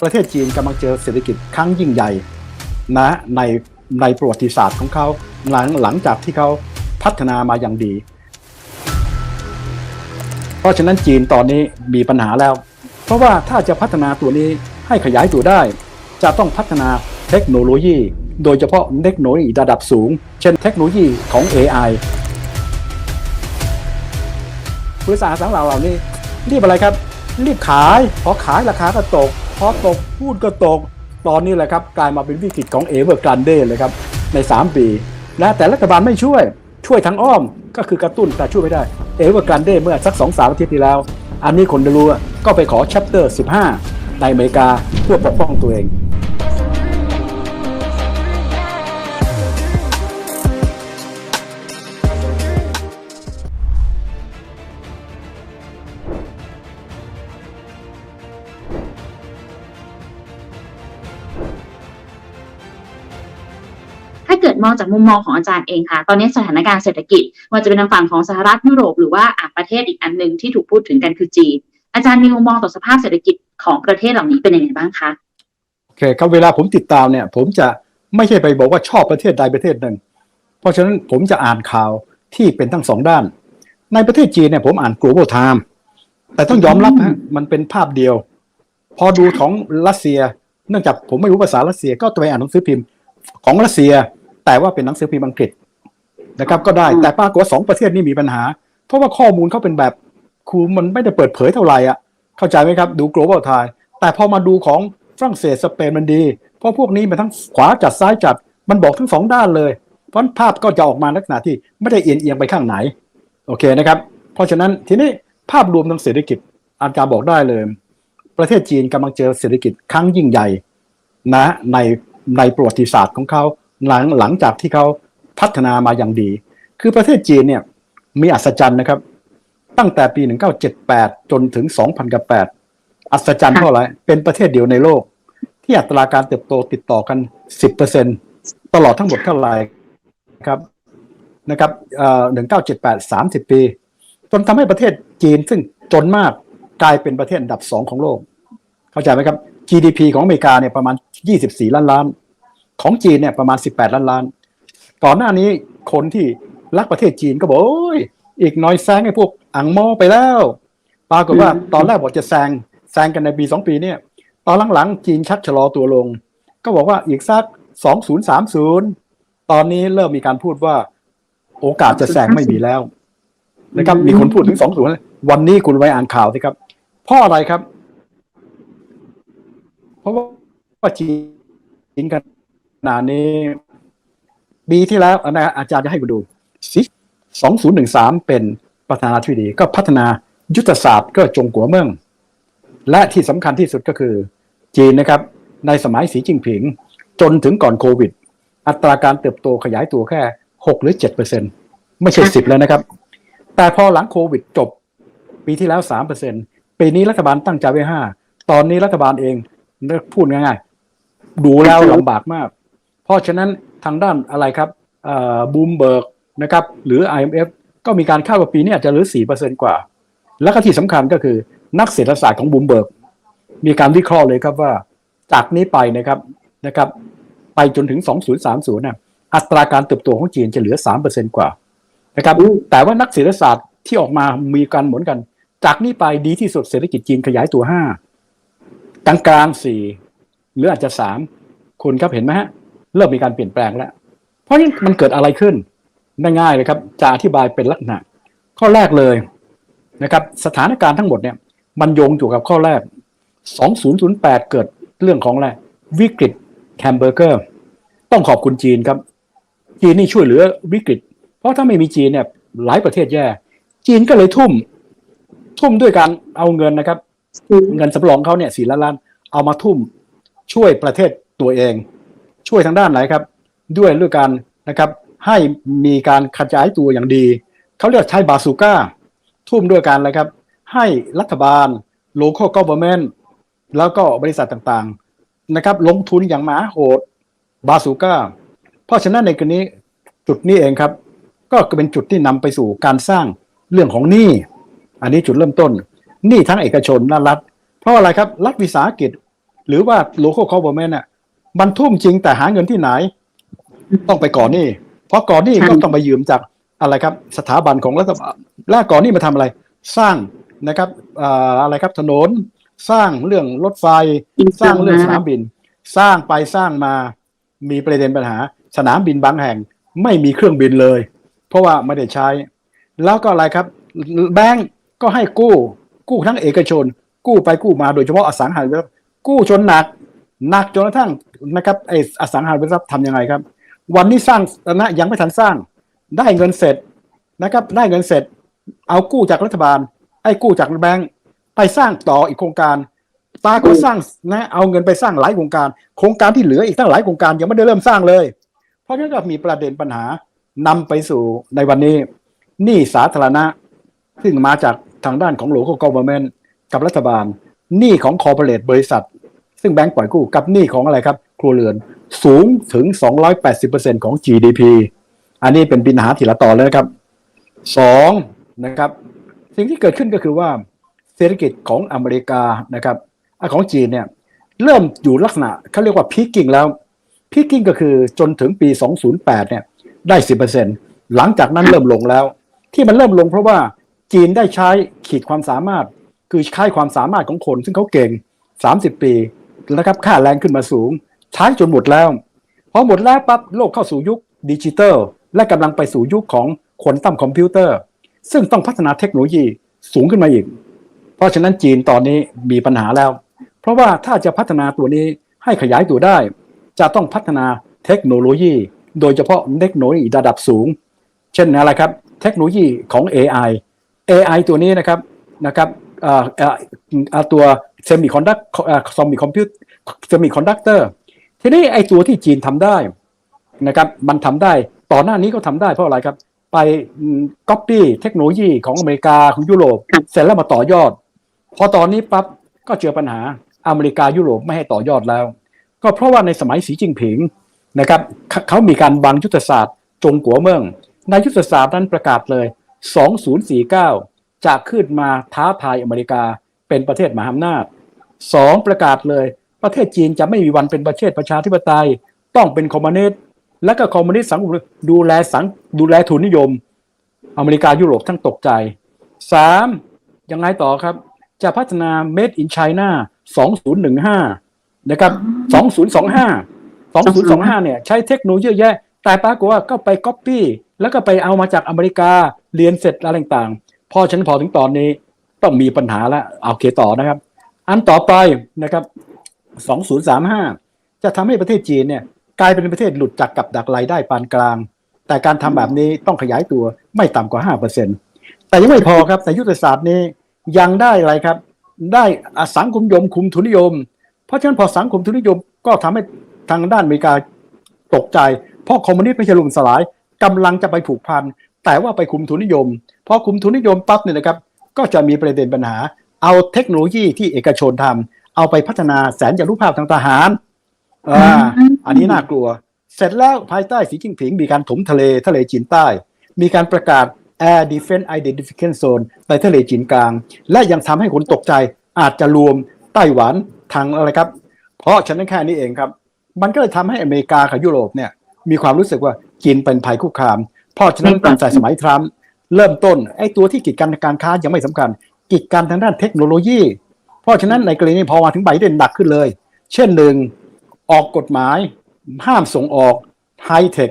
ประเทศจีนกำลังเจอเศรษฐกิจครั้งยิ่งใหญ่นะในในประวัติศาสตร์ของเขาหลังหลังจากที่เขาพัฒนามาอย่างดี เพราะฉะนั้นจีนตอนนี้มีปัญหาแล้ว เพราะว่าถ้าจะพัฒนาตัวนี้ให้ขยายตัวได้ จะต้องพัฒนาเทคโนโลยี โดยเฉพาะเทคโนโลยีระดับสูง เช่นเทคโนโลยีของ AI บริษัทสังหาเหล่านี้รีบอะไรครับ รีบขายพอขายราคาก็ตก พอตกพูดก็ตก ตอนนี้แหละครับกลายมาเป็นวิกฤตของเอเวอร์กรันเดเลยครับใน 3 ปีและแต่รัฐบาลไม่ช่วยช่วยทั้งอ้อมก็คือกระตุ้นแต่ช่วยไม่ได้เอเวอร์กรันเดเมื่อสัก2อสามอาทิตย์ที่แล้ว อันนี้คนจะรู้ก็ไปขอชัปเตอร์ 15 ในอเมริกาเพื่อปกป้องตัวเอง มองจากมุมมองของอาจารย์เองค่ะ ตอนนี้สถานการณ์เศรษฐกิจว่าจะเป็นทางฝั่งของสหรัฐยุโรปหรือว่าประเทศอีกอันหนึ่งที่ถูกพูดถึงกันคือจีน อาจารย์มีมุมมองต่อสภาพเศรษฐกิจของประเทศเหล่านี้เป็นยังไงบ้างคะโอเคครับเวลาผมติดตามเนี่ย ผมจะไม่ใช่ไปบอกว่าชอบประเทศใดประเทศหนึ่ง เพราะฉะนั้นผมจะอ่านข่าวที่เป็นทั้งสองด้าน ในประเทศจีนเนี่ยผมอ่าน global time แต่ต้องยอมรับฮะมันเป็นภาพเดียว พอดูของรัสเซีย เนื่องจากผมไม่รู้ภาษารัสเซียก็ไปอ่านหนังสือพิมพ์ของรัสเซีย แต่ว่าเป็นหนังสือพิมพ์อังกฤษนะครับก็ได้แต่ปรากฏว่าสองประเทศนี้มีปัญหา เพราะว่าข้อมูลเขาเป็นแบบครูมันไม่ได้เปิดเผยเท่าไหร่อะเข้าใจไหมครับดู global time แต่พอมาดูของฝรั่งเศสสเปนมันดี เพราะพวกนี้มันทั้งขวาจัดซ้ายจัดมันบอกทั้งสองด้านเลย เพราะฉะนั้นภาพก็จะออกมาลักษณะที่ไม่ได้เอียงเอียงไปข้างไหนโอเคนะครับ เพราะฉะนั้นทีนี้ภาพรวมทางเศรษฐกิจอาจารย์บอกได้เลย ประเทศจีนกำลังเจอเศรษฐกิจครั้งยิ่งใหญ่นะในในประวัติศาสตร์ของเขา หลังหลังจากที่เขาพัฒนามาอย่างดี คือประเทศจีนเนี่ยมีอัศจรรย์นะครับ ตั้งแต่ปี 1978 จนถึง 2008 อัศจรรย์เพราะอะไรเป็นประเทศเดียวในโลก ที่อัตราการเติบโตติดต่อกัน 10%ตลอดทั้งหมดเท่าไหร่ครับนะครับเอ่อ1978 30ปี จนทำให้ประเทศจีนซึ่งจนมากกลายเป็นประเทศอันดับสองของโลก เข้าใจไหมครับ GDP ของอเมริกาเนี่ยประมาณ24ล้านล้าน ของจีนเนี่ยประมาณ 18 ล้านล้าน ก่อนหน้านี้คนที่รักประเทศจีนก็บอกโอ้ยอีกหน้อยแซงไอ้พวกอังโมไปแล้ว ปรากฏว่าตอนแรกบอกจะแซงแซงกันในปี2ปีเนี่ย ตอนหลังๆ จีนชักชะลอตัวลง ก็บอกว่าอีกสัก2030ตอนนี้เริ่มมีการพูดว่า โอกาสจะแซงไม่มีแล้วนะครับ มีคนพูดถึง20วันนี้คุณไว้อ่านข่าวสิครับเพราะอะไรครับ เพราะว่าจีนขนาดนี้ปีที่แล้วนะอาจารย์จะให้คุณดูสิ2013เป็นประธานาธิบดีก็พัฒนายุทธศาสตร์ก็จงกัวเมือง และที่สำคัญที่สุดก็คือจีนนะครับ ในสมัยสีจิ้งผิง จนถึงก่อนโควิด อัตราการเติบโตขยายตัวแค่6หรือ7เปอร์เซ็นไม่ใช่10แล้วนะครับ แต่พอหลังโควิดจบ ปีที่แล้ว3เปอร์เซ็นปีนี้รัฐบาลตั้งใจไว้5ตอนนี้รัฐบาลเองพูดง่ายๆดูแล้วลำบากมาก เพราะฉะนั้นทางด้านอะไรครับบูมเบิร์กนะครับหรือ IMF ก็มีการคาดว่าปีนี้อาจจะเหลือ4%กว่า แล้วก็ที่สำคัญก็คือนักเศรษฐศาสตร์ของบูมเบิร์กมีการวิเคราะห์เลยครับว่า จากนี้ไปนะครับนะครับไปจนถึง 2030นะอัตราการเติบโตของจีนจะเหลือ 3%กว่านะครับแต่ว่านักเศรษฐศาสตร์ที่ออกมามีการหมือนกัน จากนี้ไปดีที่สุดเศรษฐกิจจีนขยายตัว 5 กลางกลางสี่หรืออาจจะ 3 คุณครับเห็นไหมฮะ เริ่มมีการเปลี่ยนแปลงแล้ว เพราะนี่มันเกิดอะไรขึ้นง่ายๆเลยครับ จะอธิบายเป็นลักษณะ ข้อแรกเลยนะครับ สถานการณ์ทั้งหมดเนี่ย มันโยงอยู่กับข้อแรก 2008 เกิดเรื่องของอะไรวิกฤตแคมเบอร์เกอร์ ต้องขอบคุณจีนครับ จีนนี่ช่วยเหลือวิกฤต เพราะถ้าไม่มีจีนเนี่ยหลายประเทศแย่ จีนก็เลยทุ่ม ทุ่มด้วยการเอาเงินนะครับ เงินสำรองเขาเนี่ยสี่ล้านล้าน เอามาทุ่มช่วยประเทศตัวเอง ช่วยทางด้านไหนครับ ด้วยเรื่องการนะครับให้มีการขยายตัวอย่างดี เขาเรียกใช้บาซูก้า ทุ่มด้วยการอะไรครับ ให้รัฐบาล local government แล้วก็บริษัทต่างๆนะครับ ลงทุนอย่างหมาโหดบาซูก้า เพราะฉะนั้นในกรณีจุดนี้เองครับ ก็เป็นจุดที่นำไปสู่การสร้างเรื่องของหนี้ อันนี้จุดเริ่มต้นหนี้ทั้งเอกชนและรัฐ เพราะอะไรครับ รัฐวิสาหกิจ หรือว่า local government น่ะ มันทุ่มจริงแต่หาเงินที่ไหน ต้องไปก่อนหนี่เพราะก่อนหนี่ใช่ก็ต้องไปยืมจากอะไรครับ สถาบันของรัฐบาลและก่อนหนี่มาทำอะไร สร้างนะครับเอ่ออะไรครับถนนสร้างเรื่องรถไฟ สร้างเรื่องสนามบิน สร้างไปสร้างมามีประเด็นปัญหา สนามบินบางแห่งไม่มีเครื่องบินเลย เพราะว่าไม่ได้ใช้ แล้วก็อะไรครับ แบงก์ก็ให้กู้ กู้ทั้งเอกชน กู้ไปกู้มาโดยเฉพาะอสังหาริมทรัพย์กู้จนหนัก หนักจนกระทั่งนะครับไออสังหาริมทรัพย์ทำยังไงครับ วันนี้สร้างนะยังไม่ทันสร้าง ได้เงินเสร็จนะครับ ได้เงินเสร็จ เอากู้จากรัฐบาล ไอ้กู้จากแบงก์ไปสร้างต่ออีกโครงการ ตาก็สร้างนะเอาเงินไปสร้างหลายโครงการ โครงการที่เหลืออีกตั้งหลายโครงการยังไม่ได้เริ่มสร้างเลย เพราะฉะนั้นก็มีประเด็นปัญหานำไปสู่ในวันนี้หนี้สาธารณะ ซึ่งมาจากทางด้านของหลวงของ government กับรัฐบาลหนี้ของ corporate บริษัท ซึ่งแบงก์ปล่อยกู้กับหนี้ของอะไรครับ ครัวเรือนสูงถึง 280%ของ GDP อันนี้เป็นปัญหาทีละต่อเลยนะครับสองนะครับ สิ่งที่เกิดขึ้นก็คือว่าเศรษฐกิจของอเมริกานะครับอะของจีนเนี่ยเริ่มอยู่ลักษณะเขาเรียกว่าพีกิ้งแล้วพีกิ้งก็คือจนถึงปี208 เนี่ยได้ 10%หลังจากนั้นเริ่มลงแล้ว ที่มันเริ่มลงเพราะว่าจีนได้ใช้ขีดความสามารถ คือใช้ความสามารถของคน ซึ่งเขาเก่ง 30 ปี นะครับ ค่าแรงขึ้นมาสูง ใช้จนหมดแล้ว พอหมดแล้วปั๊บโลกเข้าสู่ยุคดิจิทัลและกำลังไปสู่ยุคของควอนตัมคอมพิวเตอร์ ซึ่งต้องพัฒนาเทคโนโลยีสูงขึ้นมาอีก เพราะฉะนั้นจีนตอนนี้มีปัญหาแล้ว เพราะว่าถ้าจะพัฒนาตัวนี้ให้ขยายตัวได้ จะต้องพัฒนาเทคโนโลยี โดยเฉพาะเทคโนโลยีระดับสูง เช่นอะไรครับ เทคโนโลยีของ AI AI ตัวนี้นะครับนะครับตัวเซมิคอนดักซอมมิคอมพิว เซมิคอนดักเตอร์ทีนี้ไอ้ตัวที่จีนทำได้นะครับ มันทำได้ต่อหน้านี้ก็ทำได้เพราะอะไรครับ ไปก๊อปปี้เทคโนโลยีของอเมริกาของยุโรป เสร็จแล้วมาต่อยอด พอตอนนี้ปั๊บก็เจอปัญหาอเมริกายุโรปไม่ให้ต่อยอดแล้ว ก็เพราะว่าในสมัยสีจิ้งผิงนะครับเขามีการวางยุทธศาสตร์ จงกัวเมืองในยุทธศาสตร์นั้นประกาศเลย 2049 จะขึ้นมาท้าทายอเมริกาเป็นประเทศมหาอำนาจสองประกาศเลย ประเทศจีนจะไม่มีวันเป็นประเทศประชาธิปไตย ต้องเป็นคอมมิวนิสต์และก็คอมมิวนิสต์สังคมดูแลสังดูแลทุนนิยม อเมริกายุโรปทั้งตกใจสามยังไงต่อครับ จะพัฒนา Made in China 2015 นะครับ 2025 2025 เนี่ย ใช้เทคโนโลยีเยอะแยะ แต่ปรากฏว่าก็ไปก๊อปปี้แล้วก็ไปเอามาจากอเมริกาเรียนเสร็จอะไรต่างๆ พอฉันพอถึงตอนนี้ต้องมีปัญหาแล้วเอาโอเคต่อนะครับ อันต่อไปนะครับ 2035 จะทำให้ประเทศจีนเนี่ยกลายเป็นประเทศหลุดจากกับดักรายได้ปานกลาง แต่การทำแบบนี้ต้องขยายตัวไม่ต่ำกว่า 5%แต่ยังไม่พอครับแต่ยุทธศาสตร์นี้ยังได้อะไรครับ ได้อสังคมยมคุมทุนนิยม เพราะฉะนั้นพอสังคมทุนนิยมก็ทำให้ทางด้านอเมริกาตกใจ เพราะคอมมิวนิสต์ไม่ใช่ล่มสลายกำลังจะไปผูกพัน แต่ว่าไปคุมทุนนิยม พอคุมทุนนิยมปั๊บเนี่ยนะครับ ก็จะมีประเด็นปัญหา เอาเทคโนโลยีที่เอกชนทำ เอาไปพัฒนาแสนจารุภาพทางทหารอ่าอันนี้น่ากลัว เสร็จแล้วภายใต้สีจิ้งผิง มีการถมทะเลทะเลจีนใต้ มีการประกาศ Air Defense Identification Zone ในทะเลจีนกลาง และยังทำให้คนตกใจอาจจะรวมไต้หวันทางอะไรครับ เพราะฉะนั้นแค่นี้เองครับ มันก็เลยทำให้อเมริกากับยุโรปเนี่ยมีความรู้สึกว่าจีนเป็นภัยคุกคาม เพราะฉะนั้นตั้งแต่สมัยทรัมป์เริ่มต้นไอ้ตัวที่กีดกันทางการค้ายังไม่สำคัญกีดกันทางด้านเทคโนโลยี เพราะฉะนั้นในกรณีนี้พอมาถึงไบเดนหนักขึ้นเลย เช่นหนึ่งออกกฎหมาย ห้ามส่งออกไฮเทค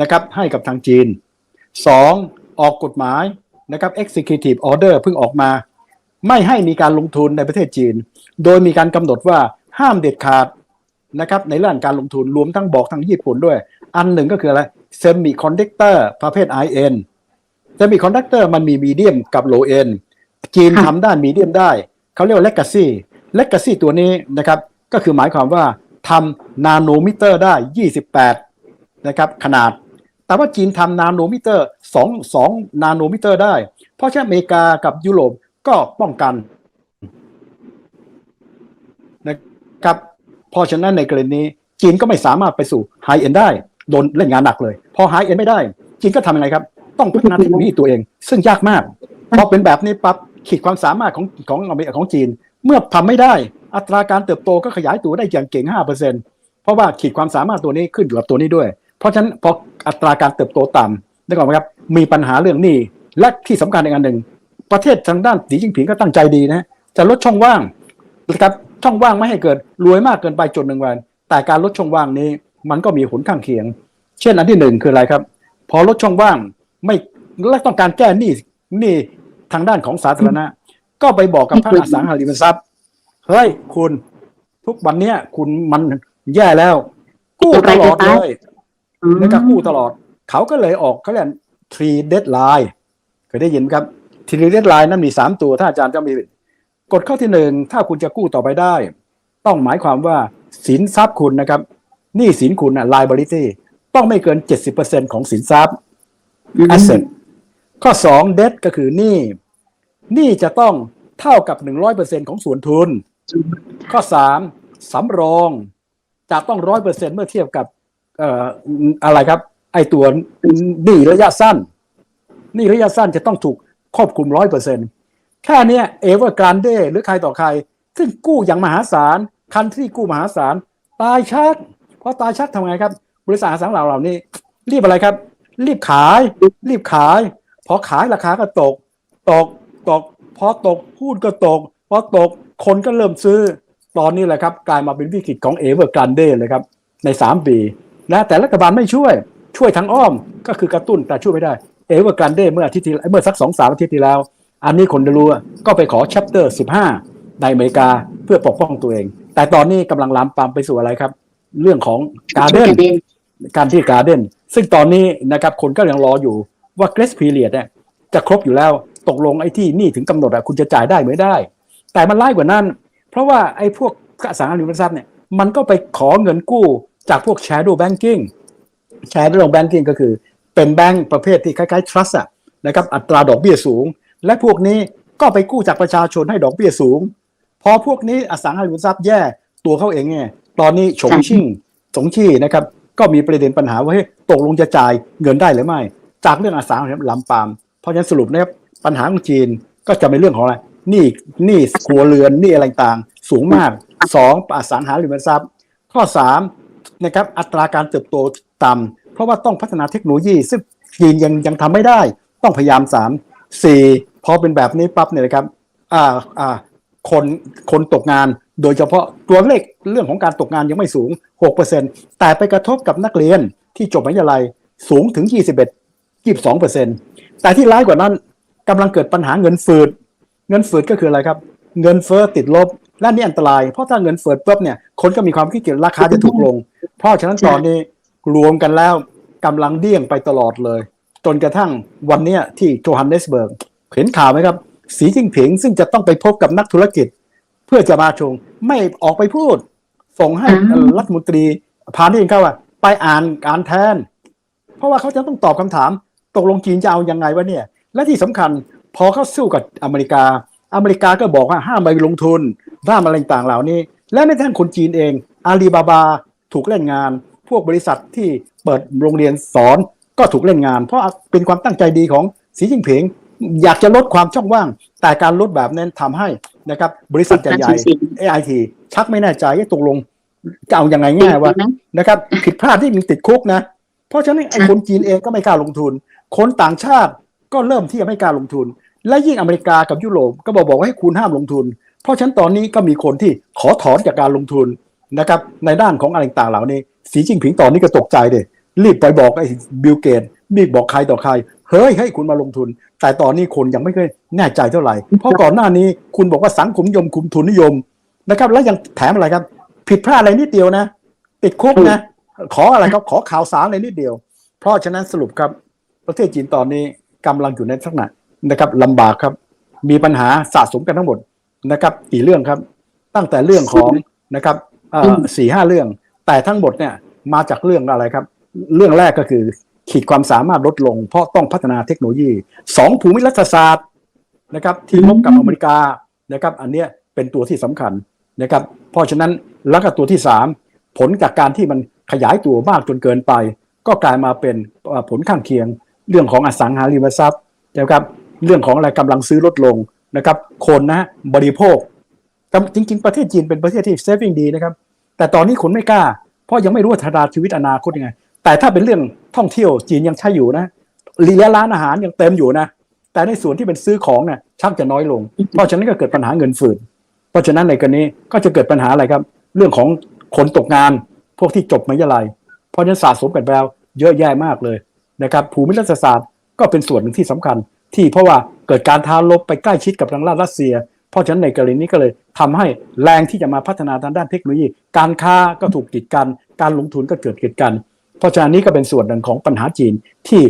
นะครับให้กับทางจีน 2. ออกกฎหมายนะครับ Executive Order เพิ่งออกมา ไม่ให้มีการลงทุนในประเทศจีน โดยมีการกำหนดว่าห้ามเด็ดขาดนะครับในเรื่องการลงทุนรวมทั้งบอกทางญี่ปุ่นด้วย อันหนึ่งก็คืออะไร Semiconductor ประเภท IN Semiconductor มันมีมีเดียมกับโลเอนจีนค่ะทำด้านมีเดียมได้ เขาเรียกว่า Legacy Legacy ตัวนี้นะครับ ก็คือหมายความว่าทำนาโนมิเตอร์ได้ 28 นะครับ ขนาด แต่ว่าจีนทำนาโนมิเตอร์2 2นาโนมิเตอร์ได้ เพราะฉะนั้นอเมริกากับยุโรปก็ป้องกันนะครับเพราะฉะนั้นในกรณีนี้จีนก็ไม่สามารถไปสู่ไฮเอ็นได้ โดนเล่นงานหนักเลย พอไฮเอ็นไม่ได้ จีนก็ทำยังไงครับ ต้องพัฒนาเทคโนโลยีตัวเอง ซึ่งยากมากพอเป็นแบบนี้ปั๊บ ขีดความสามารถของของอเมริกาของจีน เมื่อทำไม่ได้อัตราการเติบโตก็ขยายตัวได้อย่างเก่ง 5%เพราะว่าขีดความสามารถตัวนี้ขึ้นอยู่กับตัวนี้ด้วย เพราะฉะนั้นพออัตราการเติบโตต่ำนึกออกไหมครับมีปัญหาเรื่องนี้และที่สำคัญอีกอันหนึ่ง ประเทศทางด้านสีจิ้งผิงก็ตั้งใจดีนะจะลดช่องว่างนะครับช่องว่างไม่ให้เกิดรวยมากเกินไปจนหนึ่งวัน แต่การลดช่องว่างนี้ มันก็มีผลข้างเคียง เช่นอันที่หนึ่งคืออะไรครับ พอลดช่องว่างไม่และต้องการแก้หนี้หนี้ ทางด้านของสาธารณะ ก็ไปบอกกับภาคอสังหาริมทรัพย์เฮ้ยคุณทุกวันเนี้ยคุณมันแย่แล้ว กู้ตลอดเลยอืมนะครับกู้ตลอด เขาก็เลยออกเขาเรียก three deadline เคยได้ยินไหมครับ three deadline นั้นมีสามตัวถ้าอาจารย์จะมีกฎข้อที่หนึ่งถ้าคุณจะกู้ต่อไปได้ ต้องหมายความว่าสินทรัพย์คุณนะครับหนี้สินคุณนะ liability ต้องไม่เกิน70%ของสินทรัพย์ asset ข้อสอง debt ก็คือหนี้ห นี้จะต้องเท่ากับ 100%ของส่วนทุน ข้อสามสำรองจะต้องร้อยเปอร์เซ็นเมื่อเทียบกับเอ่ออะไรครับ ไอตัวหนี้ระยะสั้นหนี้ระยะสั้นจะต้องถูกควบคุมร้อยเปอร์เซ็นแค่เนี้เอเวอร์กรานเดหรือใครต่อใคร ซึ่งกู้อย่างมหาศาลคันที่กู้มหาศาลตายชักเพราะตายชักทำไงครับ บริษัทอสังหาเหล่านี้ รีบอะไรครับ รีบขาย รีบขาย พอขายราคาก็ตกตก ตก พอตกหุ้นก็ตก พอตกคนก็เริ่มซื้อ ตอนนี้แหละครับ กลายมาเป็นวิกฤตของเอเวอร์กรานเดเลยครับ ใน 3 ปีนะแต่รัฐบาลไม่ช่วยช่วยทางอ้อมก็คือกระตุ้นแต่ช่วยไม่ได้เอเวอร์กรานเดเมื่ออาทิตย์ที่เมื่อสักสองสามอาทิตย์ที่แล้ว อันนี้คนจะรู้อะก็ไปขอ chapter 15ในอเมริกาเพื่อปกป้องตัวเอง แต่ตอนนี้กำลังลามปามไปสู่อะไรครับ เรื่องของการเดนการที่การเดนซึ่งตอนนี้นะครับคนก็ยังรออยู่ว่า grace period เนี่ยจะครบอยู่แล้ว ตกลงไอ้ที่นี่ถึงกำหนดอะคุณจะจ่ายได้ไม่ได้ แต่มันไล่กว่านั้น เพราะว่าไอ้พวกอสังหาริมทรัพย์เนี่ยมันก็ไปขอเงินกู้จากพวก shadow banking shadow banking ก็คือเป็นแบงก์ประเภทที่คล้ายๆ trust อะนะครับอัตราดอกเบี้ยสูง และพวกนี้ก็ไปกู้จากประชาชนให้ดอกเบี้ยสูง พอพวกนี้อสังหาริมทรัพย์แย่ตัวเขาเองเนี่ยตอนนี้ฉงชิ่งสงชี่นะครับก็มีประเด็นปัญหาว่าเฮ้ยตกลงจะจ่ายเงินได้หรือไม่ จากเรื่องอสังหาริมทรัพย์ลำปาม เพราะฉะนั้นสรุปนะครับ ปัญหาของจีนก็จะเป็นเรื่องของอะไรหนี้หนี้ครัวเรือนหนี้อะไรต่างสูงมากสองอสังหาริมทรัพย์ ข้อสามนะครับอัตราการเติบโตต่ำเพราะว่าต้องพัฒนาเทคโนโลยี ซึ่งจีนยังยังทำไม่ได้ ต้องพยายามสามสี่พอเป็นแบบนี้ปั๊บเนี่ยนะครับอ่าอ่าคนคนตกงานโดยเฉพาะตัวเลขเรื่องของการตกงานยังไม่สูง 6%แต่ไปกระทบกับนักเรียนที่จบมหาวิทยาลัยสูงถึง 21 22%แต่ที่ร้ายกว่านั้น กำลังเกิดปัญหาเงินฝืด เงินฝืดก็คืออะไรครับ เงินเฟ้อติดลบและนี่อันตราย เพราะถ้าเงินเฟ้อปุ๊บเนี่ยคนก็มีความคิดเกียจราคาจะถูกลง เพราะฉะนั้นตอนนี้รวมกันแล้วกำลังเดี้ยงไปตลอดเลย จนกระทั่งวันเนี้ยที่โจฮันเนสเบิร์กเห็นข่าวไหมครับ สีจิ้งผิงซึ่งจะต้องไปพบกับนักธุรกิจ เพื่อจะมาชงไม่ออกไปพูด ส่งให้อ่ารัฐมนตรีพาณิชย์เข้าว่าไปอ่านการแทน เพราะว่าเขาจะต้องตอบคำถาม ตกลงจีนจะเอายังไงวะเนี่ย และที่สำคัญพอเขาสู้กับอเมริกา อเมริกาก็บอกว่าห้ามไปลงทุนห้ามอะไรต่างๆเหล่านี้ และแม้กระทั่งคนจีนเองอาลีบาบาถูกเล่นงาน พวกบริษัทที่เปิดโรงเรียนสอนก็ถูกเล่นงาน เพราะเป็นความตั้งใจดีของสีจิ้งผิงอยากจะลดความช่องว่าง แต่การลดแบบนั้นทำให้นะครับ บริษัทใหญ่ๆ AIT ชักไม่แน่ใจว่าตกลงจะเอายังไงง่ายว่านะครับ ผิดพลาดที่มีติดคุกนะ เพราะฉะนั้นไอ้คนจีนเองก็ไม่กล้าลงทุน คนต่างชาติ ก็เริ่มที่จะไม่กล้าลงทุน และยิ่งอเมริกากับยุโรปก็บอกบอกว่าให้คุณห้ามลงทุน เพราะฉะนั้นตอนนี้ก็มีคนที่ขอถอนจากการลงทุนนะครับในด้านของอะไรต่างๆเหล่านี้ สีจิ้งผิงตอนนี้ก็ตกใจเลยรีบไปบอกไอ้บิลเกตรีบบอกใครต่อใคร เฮ้ยให้คุณมาลงทุน แต่ตอนนี้คนยังไม่เคยแน่ใจเท่าไหร่ เพราะก่อนหน้านี้คุณบอกว่าสังคมนิยมคุมทุนนิยมนะครับ แล้วยังแถมอะไรครับ ผิดพลาดอะไรนิดเดียวนะ ติดคุกนะ ขออะไรก็ขอข่าวสารอะไรนิดเดียว เพราะฉะนั้นสรุปครับ ประเทศจีนตอนนี้ กำลังอยู่ในลักษณะนะครับลำบากครับ มีปัญหาสะสมกันทั้งหมดนะครับกี่เรื่องครับ ตั้งแต่เรื่องของนะครับอ่อสี่ห้าเรื่อง แต่ทั้งหมดเนี่ยมาจากเรื่องอะไรครับ เรื่องแรกก็คือขีดความสามารถลดลง เพราะต้องพัฒนาเทคโนโลยีสองภูมิรัฐศาสตร์นะครับที่ลบกับอเมริกานะครับ อันเนี้ยเป็นตัวที่สำคัญนะครับ เพราะฉะนั้นแล้วก็ตัวที่สามผลจากการที่มันขยายตัวมากจนเกินไป ก็กลายมาเป็นผลข้างเคียง เรื่องของอสังหาริมทรัพย์นะครับเรื่องของอะไรกำลังซื้อลดลงนะครับ คนนะบริโภคแต่จริง ๆ ประเทศจีนเป็นประเทศที่เซฟิงดีนะครับ แต่ตอนนี้คุณไม่กล้า เพราะยังไม่รู้ว่าธนาชีวิตอนาคตยังไง แต่ถ้าเป็นเรื่องท่องเที่ยวจีนยังใช้อยู่นะรีร้านอาหารยังเต็มอยู่นะ แต่ในส่วนที่เป็นซื้อของเนี่ยชักจะน้อยลง เพราะฉะนั้นก็เกิดปัญหาเงินฝืดเพราะฉะนั้นในกรณีก็จะเกิดปัญหาอะไรครับ เรื่องของคนตกงานพวกที่จบมหาวิทยาลัยเพราะฉะนั้นสะสมกันแล้วเยอะแยะมากเลย นะครับภูมิรัฐศาสตร์ก็เป็นส่วนหนึ่งที่สำคัญ ที่เพราะว่าเกิดการท้าลบไปใกล้ชิดกับทางรัสเซีย เพราะฉะนั้นในกรณีนี้ก็เลยทำให้แรงที่จะมาพัฒนาทางด้านเทคโนโลยี การค้าก็ถูกกีดกัน การลงทุนก็เกิดกีดกัน เพราะฉะนั้นนี้ก็เป็นส่วนหนึ่งของปัญหาจีนที่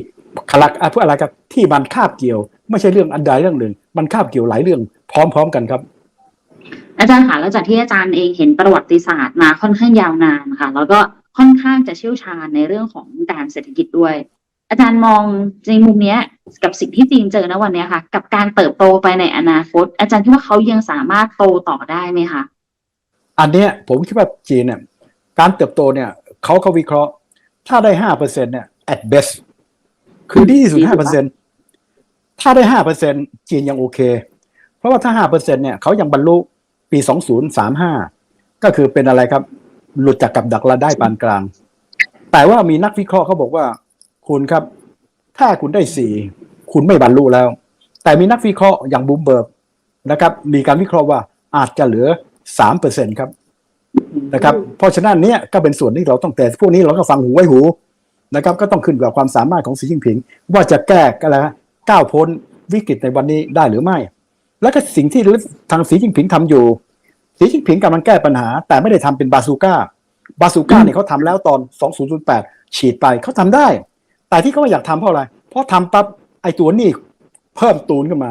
ขลักอะเพื่อะไรครับที่มันคาบเกี่ยว ไม่ใช่เรื่องอันใดเรื่องหนึ่ง มันคาบเกี่ยวหลายเรื่องพร้อม ๆ กันครับอาจารย์ค่ะแล้วจากที่อาจารย์เองเห็นประวัติศาสตร์มาค่อนข้างยาวนานค่ะ แล้วก็ค่อนข้างจะเชี่ยวชาญในเรื่องของการเศรษฐกิจด้วย อาจารย์มองในมุมเนี้ย กับสิ่งที่จีนเจอณวันเนี้ยค่ะ กับการเติบโตไปในอนาคต อาจารย์คิดว่าเขายังสามารถโตต่อได้ไหมคะอันเนี้ยผมคิดว่าจีนเนี่ยการเติบโตเนี่ยเขาเขาวิเคราะห์ ถ้าได้ห้าเปอร์เซ็นเนี่ย at best คือดีที่สุดดีสุห้าดเปอร์เซ็นถ้าได้ห้าเปอร์เซ็นจีนยังโอเค เพราะว่าถ้าห้าเปอร์เซ็นเนี่ยเขายังบรรลุปีสองศูนย์สามห้าก็คือเป็นอะไรครับ หลุดจากกับดักรายได้ปานกลาง แต่ว่ามีนักวิเคราะห์เขาบอกว่า คุณครับ ถ้าคุณได้สี่คุณไม่บรรลุแล้ว แต่มีนักวิเคราะห์อย่างบูมเบิร์กนะครับ มีการวิเคราะห์ว่าอาจจะเหลือสามเปอร์เซ็นครับนะครับ เพราะฉะนั้นเนี้ยก็เป็นส่วนที่เราต้องแต่พวกนี้เราก็ฟังหูไว้หูนะครับ ก็ต้องขึ้นกับความสามารถของสีจิ้นผิง ว่าจะแก้อะไรนะก้าวพ้นวิกฤตในวันนี้ได้หรือไม่ แล้วก็สิ่งที่ทางสีจิ้นผิงทำอยู่ สีจิ้นผิงกำลังแก้ปัญหา แต่ไม่ได้ทำเป็นบาซูก้าบาซูก้าเนี่ยเขาทำแล้วตอน 2008 ฉีดไปเขาทำได้ แต่ที่เขาไม่อยากทำเพราะอะไร เพราะทำปั๊บไอ้ตัวนี้เพิ่มตูนขึ้นมา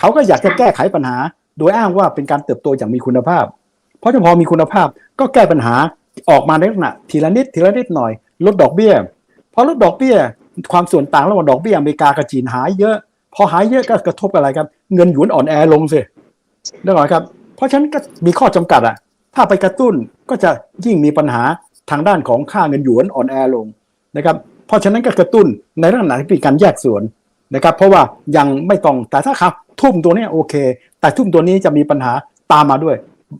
เขาก็อยากจะแก้ไขปัญหา โดยอ้างว่าเป็นการเติบโตอย่างมีคุณภาพ เพราะถ้าพอมีคุณภาพก็แก้ปัญหาออกมาในลักษณะทีละนิดทีละนิดหน่อย ลดดอกเบี้ยพอลดดอกเบี้ย ความส่วนต่างระหว่างดอกเบี้ยอเมริกากับจีนหายเยอะ พอหายเยอะก็กระทบอะไรครับ เงินหยวนอ่อนแอลงสิได้หรอครับ เพราะฉะนั้นก็มีข้อจำกัดอะ ถ้าไปกระตุ้นก็จะยิ่งมีปัญหาทางด้านของค่าเงินหยวนอ่อนแอลงนะครับ เพราะฉะนั้นก็กระตุ้นในลักษณะที่เป็นการแยกส่วนนะครับ เพราะว่ายังไม่ต้องแต่ถ้าครับ ทุ่มตัวนี้โอเค แต่ทุ่มตัวนี้จะมีปัญหาตามมาด้วย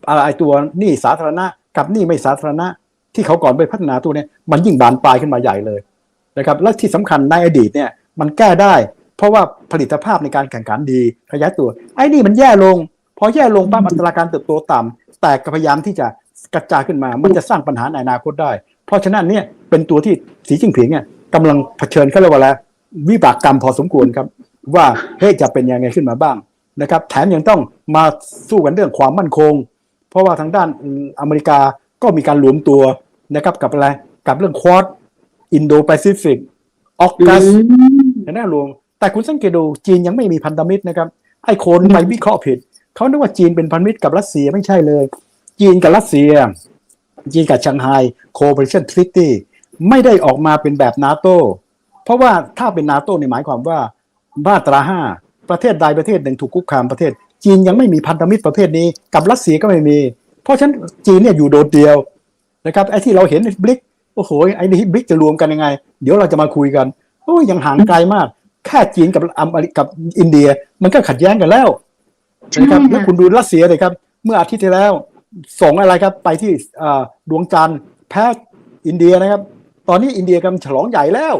อะไรตัวหนี้สาธารณะกับหนี้ไม่สาธารณะ ที่เขาก่อนไปพัฒนาตัวนี้มันยิ่งบานปลายขึ้นมาใหญ่เลยนะครับและที่สำคัญในอดีตเนี่ยมันแก้ได้ เพราะว่าผลิตภาพในการแข่งขันดีขยายตัว ไอ้นี่มันแย่ลงพอแย่ลงปั๊บอัตราการเติบโตต่ำแต่กพยายามที่จะกระจายขึ้นมา มันจะสร้างปัญหาในอนาคตได้ เพราะฉะนั้นเนี่ยเป็นตัวที่สีจิ้งผิงเนี่ย กำลังเผชิญเขาเรียกว่าอะไรวิบากกรรมพอสมควรครับ ว่าเฮ้จะเป็นยังไงขึ้นมาบ้างนะครับ แถมยังต้องมาสู้กันเรื่องความมั่นคง เพราะว่าทางด้านอเมริกาก็มีการรวมตัวนะครับกับอะไรกับเรื่องควอดอินโดแปซิฟิกออกกัสในหน้ารวม แต่คุณสังเกตดูจีนยังไม่มีพันธมิตรนะครับไอ้คนไปวิเคราะห์ผิดเขาคิดว่าจีนเป็นพันธมิตรกับรัสเซียไม่ใช่เลย จีนกับรัสเซีย จีนกับชังไฮโคเปอเรชั่นทริตี้ ไม่ได้ออกมาเป็นแบบนาโตเพราะว่าถ้าเป็นนาโตเนี่ยหมายความว่ามาตราห้าประเทศใดประเทศหนึ่งถูกคุกคามประเทศ จีนยังไม่มีพันธมิตรประเภทนี้กับรัสเซียก็ไม่มี เพราะฉะนั้นจีนเนี่ยอยู่โดดเดียวนะครับไอ้ที่เราเห็นบลิกโอ้โหไอ้นี่บลิกจะรวมกันยังไง เดี๋ยวเราจะมาคุยกันโอ้ยยังห่างไกลมาก แค่จีนกับอเมริกกับอินเดีย มันก็ขัดแย้งกันแล้วนะครับแล้วคุณดูรัสเซียเลยครับ เมื่ออาทิตย์ที่แล้วส่งอะไรครับ ไปที่ดวงจันทร์แพ้อินเดียนะครับ ตอนนี้อินเดียกำลังฉลองใหญ่แล้ว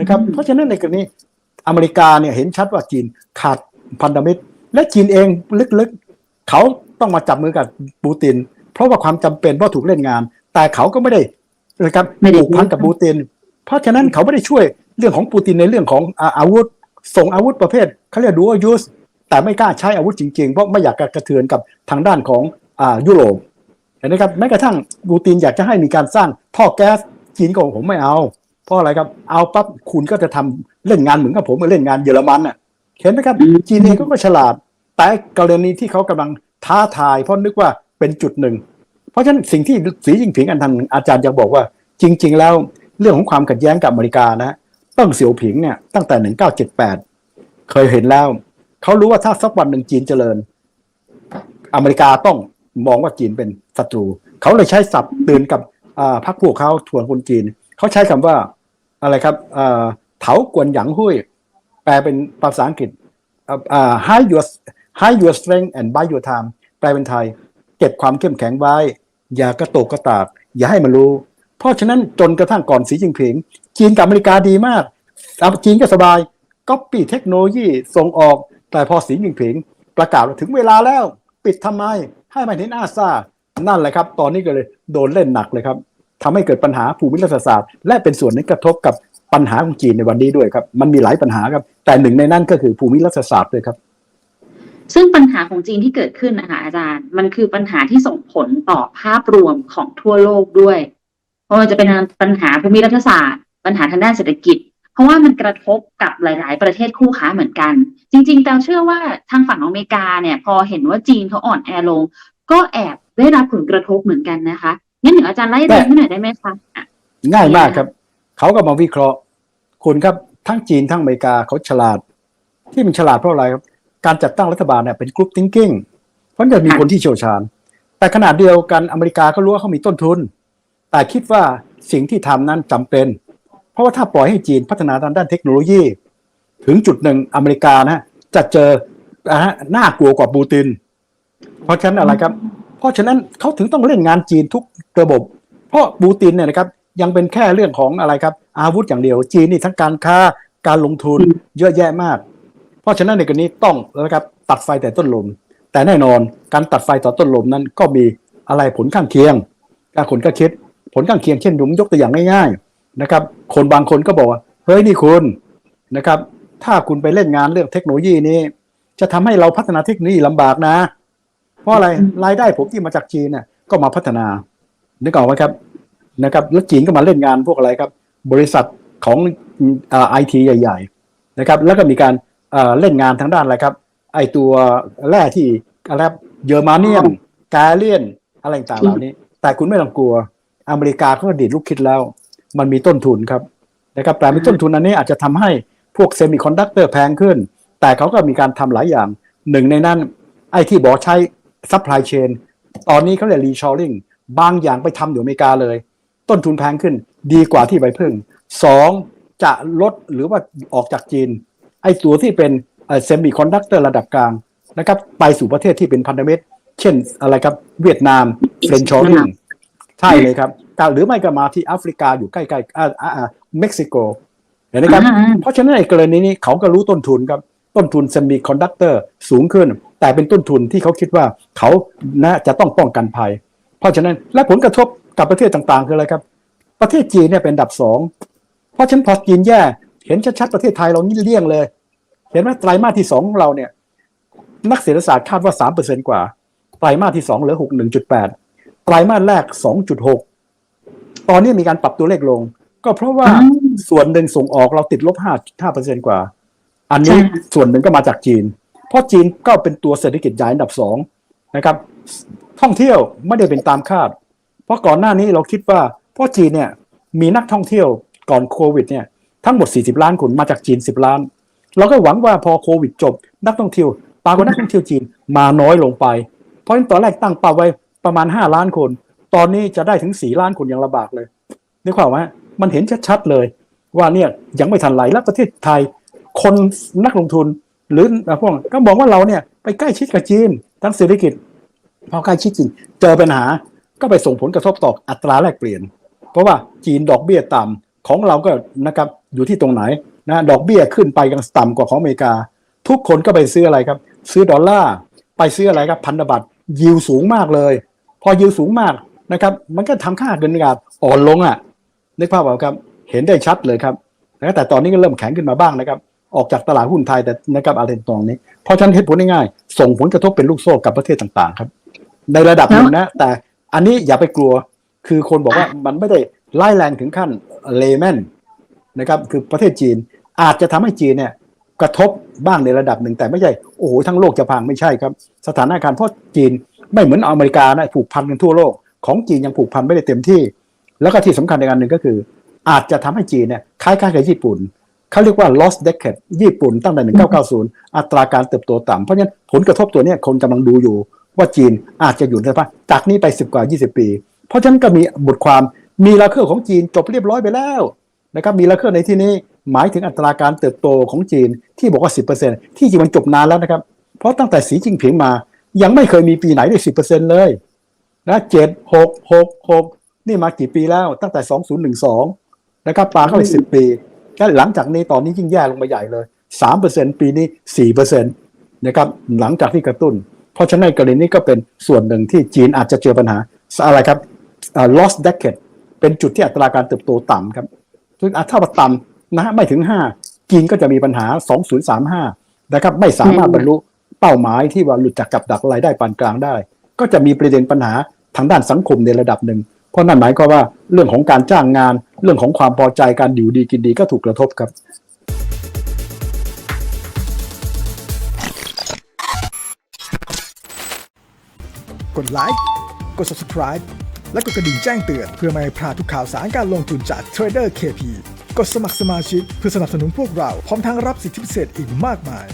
นะครับเพราะฉะนั้นในกรณีอเมริกาเนี่ยเห็นชัดว่าจีนขาดพันธมิตร และจีนเองลึกๆ เขาต้องมาจับมือกับปูติน เพราะว่าความจำเป็นเพราะถูกเล่นงาน แต่เขาก็ไม่ได้นะครับผูกพันกับปูติน เพราะฉะนั้นเขาไม่ได้ช่วยเรื่องของปูตินในเรื่องของอาวุธ ส่งอาวุธประเภทเขาเรียกดูว่ายูสแต่ไม่กล้าใช้อาวุธจริงๆ เพราะไม่อยากกระเทือนกับทางด้านของอ่ายุโรปเห็นไหมครับแม้กระทั่งปูตินอยากจะให้มีการสร้างท่อแก๊ส จีนก็บอกผมไม่เอา เพราะอะไรครับ เอาปั๊บคุณก็จะทำเล่นงานเหมือนกับผมเล่นงานเยอรมันน่ะ เห็นไหมครับ จีนเองก็ฉลาด แต่กรณีที่เขากำลังท้าทาย เพราะนึกว่าเป็นจุดหนึ่ง เพราะฉะนั้นสิ่งที่สีจิ้งผิงอันทันอาจารย์ยังบอกว่า จริง ๆ แล้วเรื่องของความขัดแย้งกับอเมริกานะเติ้งเสี่ยวผิงเนี่ยตั้งแต่ 1978 เคยเห็นแล้ว เขารู้ว่าถ้าสักวันหนึ่งจีนเจริญ อเมริกาต้องมองว่าจีนเป็นศัตรู เขาเลยใช้ศัพท์เตือนกับ พรรคพวกเขาทวนคนจีน เขาใช้คำว่าอะไรครับเถากวนหยางหุ้ยแปลเป็นภาษาอังกฤษ high your high your strength and buy your time แปลเป็นไทย เก็บความเข้มแข็งไว้ อย่ากระโตกกระตาก อย่าให้มันรู้ เพราะฉะนั้นจนกระทั่งก่อนสีจิงผิง จีนกับอเมริกาดีมากจีนก็สบายก๊อปปี้เทคโนโลยีส่งออกแต่พอสีจิงผิง ประกาศถึงเวลาแล้ว ปิดทำไม ให้มันเห็นอาซา นั่นแหละครับ ตอนนี้ก็เลยโดนเล่นหนักเลยครับทำให้เกิดปัญหาภูมิรัฐศาสตร์ และเป็นส่วนที่กระทบกับปัญหาของจีนในวันนี้ด้วยครับ มันมีหลายปัญหาครับ แต่หนึ่งในนั้นก็คือภูมิรัฐศาสตร์ด้วยครับ ซึ่งปัญหาของจีนที่เกิดขึ้นนะคะอาจารย์ มันคือปัญหาที่ส่งผลต่อภาพรวมของทั่วโลกด้วยเพราะมันจะเป็นปัญหาภูมิรัฐศาสตร์ ปัญหาทางด้านเศรษฐกิจ เพราะว่ามันกระทบกับหลาย ๆ ประเทศคู่ค้าเหมือนกัน จริงๆแต่เชื่อว่าทางฝั่งอเมริกาเนี่ย พอเห็นว่าจีนเขาอ่อนแอลง ก็แอบได้รับผลกระทบเหมือนกันนะคะงั้นเดี๋ยวอาจารย์ไล่เรียงให้หน่อยได้ไหมคะง่ายมากครับเขาก็มาวิเคราะห์คุณครับทั้งจีนทั้งอเมริกาเขาฉลาด ที่มันฉลาดเพราะอะไรครับการจัดตั้งรัฐบาลเนี่ยเป็นกรุ๊ปทิงกิ้งเพราะจะมีคนที่เชี่ยวชาญ แต่ขนาดเดียวกันอเมริกาก็รู้ว่าเขามีต้นทุน แต่คิดว่าสิ่งที่ทำนั้นจำเป็น เพราะว่าถ้าปล่อยให้จีนพัฒนาทางด้านเทคโนโลยี ถึงจุดหนึ่งอเมริกานะจะเจอนะฮะน่ากลัวกว่าปูติน เพราะฉะนั้นอะไรครับ เพราะฉะนั้นเขาถึงต้องเล่นงานจีนทุกระบบ เพราะปูตินเนี่ยนะครับยังเป็นแค่เรื่องของอะไรครับ อาวุธอย่างเดียวจีนนี่ทั้งการค้าการลงทุนเยอะแยะมาก เพราะฉะนั้นในกรณีต้องนะครับตัดไฟแต่ต้นลม แต่แน่นอนการตัดไฟต่อต้นลมนั้นก็มีอะไรผลข้างเคียงถ้าคนก็คิดผลข้างเคียงเช่นผมยกตัวอย่างง่ายๆนะครับ คนบางคนก็บอกว่าเฮ้ยนี่คุณนะครับ ถ้าคุณไปเล่นงานเรื่องเทคโนโลยีนี้ จะทำให้เราพัฒนาเทคโนโลยีลำบากนะ เพราะอะไรรายได้ผมที่มาจากจีนเนี่ยก็มาพัฒนานึกออกไหมครับนะครับ แล้วจีนก็มาเล่นงานพวกอะไรครับ บริษัทของไอทีใหญ่ ๆ นะครับ แล้วก็มีการเล่นงานทางด้านอะไรครับ ไอตัวแร่ที่อะไรครับเยอรมานียมกาเลียนอะไรต่างๆเหล่านี้ แต่คุณไม่ต้องกลัว อเมริกาเขาดีดลูกคิดแล้ว มันมีต้นทุนครับนะครับแต่มีต้นทุนอันนี้อาจจะทำให้พวกเซมิคอนดักเตอร์แพงขึ้น แต่เขาก็มีการทำหลายอย่าง หนึ่งในนั้น ไอที่บอกใช้ ซัพพลายเชนตอนนี้เขาเรียกรีชอริงบางอย่างไปทำอยู่อเมริกาเลย ต้นทุนแพงขึ้นดีกว่าที่ไปพึ่งสองจะลดหรือว่าออกจากจีน ไอ้ตัวที่เป็นเซมิคอนดักเตอร์ระดับกลางนะครับไปสู่ประเทศที่เป็นพันธมิตร เช่นอะไรครับเวียดนามเฟรนช์ชอริงใช่เลยครับหรือไม่ก็มาที่แอฟริกาอยู่ใกล้ๆอ่าอ่าอ่าเม็กซิโกเห็นไหมครับอ่าเพราะฉะนั้นในกรณีนี้เขาก็รู้ต้นทุนครับ ต้นทุนเซมิคอนดักเตอร์สูงขึ้น แต่เป็นต้นทุนที่เขาคิดว่าเขานะจะต้องป้องกันภัย เพราะฉะนั้นและผลกระทบกับประเทศต่างๆ คืออะไรครับ ประเทศจีนเนี่ยเป็นอันดับสองเพราะฉะนั้นพอจีนแย่ เห็นชัดๆประเทศไทยเรานี่เลี่ยงเลย เห็นไหมไตรมาสที่สองของเราเนี่ยนักเศรษฐศาสตร์คาดว่าสามเปอร์เซ็นกว่า ไตรมาสที่สองเหลือหกหนึ่งจุดแปดไตรมาสแรกสองจุดหกตอนนี้มีการปรับตัวเลขลง ก็เพราะว่าอืมส่วนหนึ่งส่งออกเราติดลบห้าห้าเปอร์เซ็นกว่า อันนี้ใช่ส่วนหนึ่งก็มาจากจีน เพราะจีนก็เป็นตัวเศรษฐกิจใหญ่อันดับสองนะครับ ท่องเที่ยวไม่ได้เป็นตามคาด เพราะก่อนหน้านี้เราคิดว่าเพราะจีนเนี่ยมีนักท่องเที่ยวก่อนโควิดเนี่ยทั้งหมด 40 ล้านคนมาจากจีน 10 ล้าน เราก็หวังว่าพอโควิดจบ นักท่องเที่ยวปรากฏนักท่องเที่ยวจีนมาน้อยลงไป เพราะฉะนั้นตอนแรกตั้งเป้าไว้ประมาณ 5 ล้านคน ตอนนี้จะได้ถึง 4 ล้านคนยังลำบากเลยนึกภาพว่ามันเห็นชัดๆเลยว่าเนี่ยยังไม่ทันไหลแล้วประเทศไทย คนนักลงทุนหรือพวกก็บอกว่าเราเนี่ยไปใกล้ชิดกับจีนทั้งเศรษฐกิจพอใกล้ชิดจีนเจอปัญหาก็ไปส่งผลกระทบต่ออัตราแลกเปลี่ยน เพราะว่าจีนดอกเบี้ยต่ำของเราก็นะครับอยู่ที่ตรงไหนนะดอกเบี้ยขึ้นไปยังต่ำกว่าของอเมริกา ทุกคนก็ไปซื้ออะไรครับ ซื้อดอลลาร์ไปซื้ออะไรครับพันธบัตรยิวสูงมากเลย พอยิวสูงมากนะครับ มันก็ทำค่าเงินบาทอ่อนลงอะนึกภาพออกครับ เห็นได้ชัดเลยครับแต่ตอนนี้ก็เริ่มแข็งขึ้นมาบ้างนะครับ ออกจากตลาดหุ้นไทยแต่นะครับอะไรตรงนี้เพราะฉะนั้นเหตุผลง่ายๆส่งผลกระทบเป็นลูกโซ่กับประเทศต่างๆครับ ในระดับหนึ่งนะ แต่อันนี้อย่าไปกลัวคือคนบอกว่ามันไม่ได้ไล่แรงถึงขั้นเลแมนนะครับคือประเทศจีนอาจจะทำให้จีนเนี่ยกระทบบ้างในระดับหนึ่งแต่ไม่ใช่โอ้โหทั้งโลกจะพังไม่ใช่ครับ สถานการณ์เพราะจีนไม่เหมือนอเมริกานะผูกพันกันทั่วโลก ของจีนยังผูกพันไม่ได้เต็มที่ แล้วก็ที่สำคัญในการหนึ่งก็คือ อาจจะทำให้จีนเนี่ยคล้ายๆกับญี่ปุ่น เขาเรียกว่า lost decade ญี่ปุ่นตั้งแต่ 1990 อัตราการเติบโตต่ำ เพราะฉะนั้นผลกระทบตัวเนี้ยคนกำลังดูอยู่ว่าจีนอาจจะอยู่ในสภาพจากนี้ไป 10 กว่า 20 ปี เพราะฉะนั้นก็มีบทความมีราเคอร์ของจีนจบเรียบร้อยไปแล้วนะครับมีราเคอร์ในที่นี้หมายถึงอัตราการเติบโตของจีนที่บอกว่า 10%ที่จริงมันจบนานแล้วนะครับ เพราะตั้งแต่สีจิ้งผิงมา ยังไม่เคยมีปีไหนได้10%เลยนะเจ็ดหกหกหกนี่มากี่ปีแล้วตั้งแต่สองศูนย์หนึ่งสองนะครับปาเข้าไปสิบปีก็ หลังจากนี้ตอนนี้ยิ่งแย่ลงมาใหญ่เลยสามเปอร์เซ็นปีนี้สี่เปอร์เซ็นตนะครับหลังจากที่กระตุ้น เพราะฉะนั้นกรณีนี้ก็เป็นส่วนหนึ่งที่จีนอาจจะเจอปัญหาอะไรครับ lost decade เป็นจุดที่อัตราการเติบโตต่ำครับซึ่งถ้าว่าต่ำนะฮะไม่ถึง 5 จีนก็จะมีปัญหา 2035 นะครับ ไม่สามารถบรรลุเป้าหมายที่ว่าหลุดจากกับดักรายได้ปานกลางได้ ก็จะมีประเด็นปัญหาทางด้านสังคมในระดับหนึ่ง เพราะนั่นหมายความว่าเรื่องของการจ้างงาน เรื่องของความพอใจการอยู่ดีกินดีก็ถูกกระทบครับกดไลค์ กด subscribe และกดกระดิ่งแจ้งเตือนเพื่อไม่ให้พลาดทุกข่าวสารการลงทุนจาก Trader KP กดสมัครสมาชิกเพื่อสนับสนุนพวกเรา พร้อมทั้งรับสิทธิพิเศษอีกมากมาย